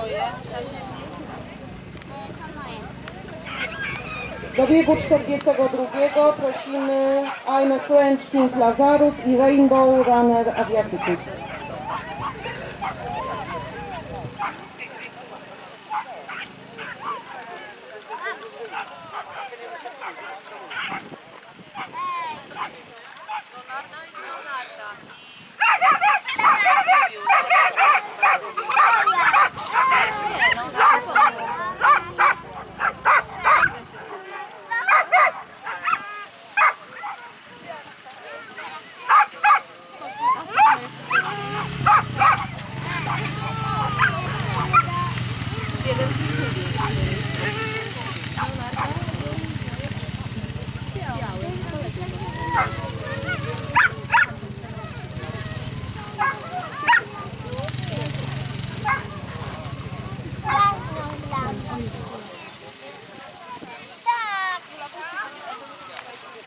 twoje? Do biegu 42 prosimy I'm a French King Lazarus i Rainbow Runner Aviatyków. Leonardo i Leonarda. เปลี่ยนเรื่องที่ถูก